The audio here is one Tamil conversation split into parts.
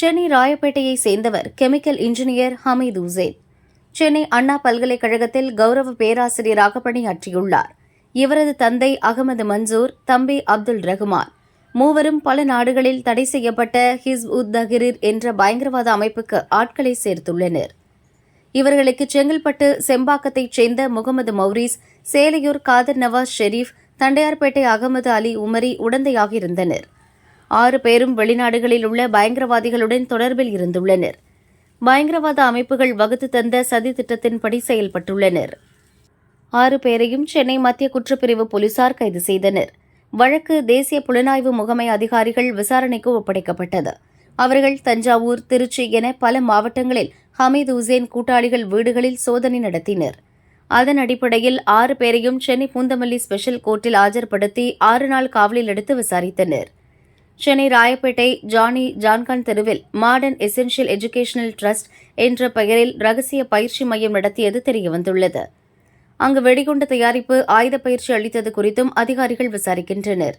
சென்னை ராயப்பேட்டையை சேர்ந்தவர் கெமிக்கல் இன்ஜினியர் ஹமீத் உசேன். சென்னை அண்ணா பல்கலைக்கழகத்தில் கௌரவ பேராசிரியராக பணியாற்றியுள்ளார். இவரது தந்தை அகமது மன்சூர் தம்பி அப்துல் ரஹ்மான். மூவரும் பல நாடுகளில் தடை செய்யப்பட்ட ஹிஸ் உத் தஹிரிர் என்ற பயங்கரவாத அமைப்புக்கு ஆட்களை சேர்த்துள்ளனர். இவர்களுக்கு செங்கல்பட்டு செம்பாக்கத்தைச் சேர்ந்த முகமது மௌரீஸ் சேலையூர் காதர் நவாஸ் ஷெரீப் தண்டையார்பேட்டை அகமது அலி உமரி உடந்தையாக இருந்தனர் ஆறு பேரும் வெளிநாடுகளில் உள்ள பயங்கரவாதிகளுடன் தொடர்பில் இருந்துள்ளனர். பயங்கரவாத அமைப்புகள் வகுத்து தந்த சதி திட்டத்தின்படி செயல்பட்டுள்ளனர். ஆறு பேரையும் சென்னை மத்திய குற்றப்பிரிவு போலீசார் கைது செய்தனர். வழக்கு தேசிய புலனாய்வு முகமை அதிகாரிகள் விசாரணைக்கு ஒப்படைக்கப்பட்டது. அவர்கள் தஞ்சாவூர் திருச்சி என பல மாவட்டங்களில் ஹமீத் உசேன் கூட்டாளிகள் வீடுகளில் சோதனை நடத்தினர். அதன் அடிப்படையில் ஆறு பேரையும் சென்னை பூந்தமல்லி ஸ்பெஷல் கோர்ட்டில் ஆஜர்படுத்தி ஆறு நாள் காவலில் எடுத்து விசாரித்தனர். சென்னை ராயப்பேட்டை ஜானி ஜான்கான் தெருவில் மாடர்ன் எசென்ஷியல் எஜுகேஷனல் ட்ரஸ்ட் என்ற பெயரில் ரகசிய பயிற்சி மையம் நடத்தியது தெரியவந்துள்ளது. அங்கு வெடிகுண்டு தயாரிப்பு ஆயுத பயிற்சி அளித்தது குறித்தும் அதிகாரிகள் விசாரிக்கின்றனர்.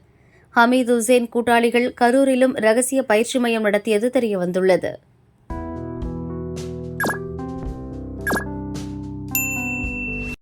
ஹமீத் உசேன் கூட்டாளிகள் கரூரிலும் ரகசிய பயிற்சி மையம் நடத்தியது தெரியவந்துள்ளது.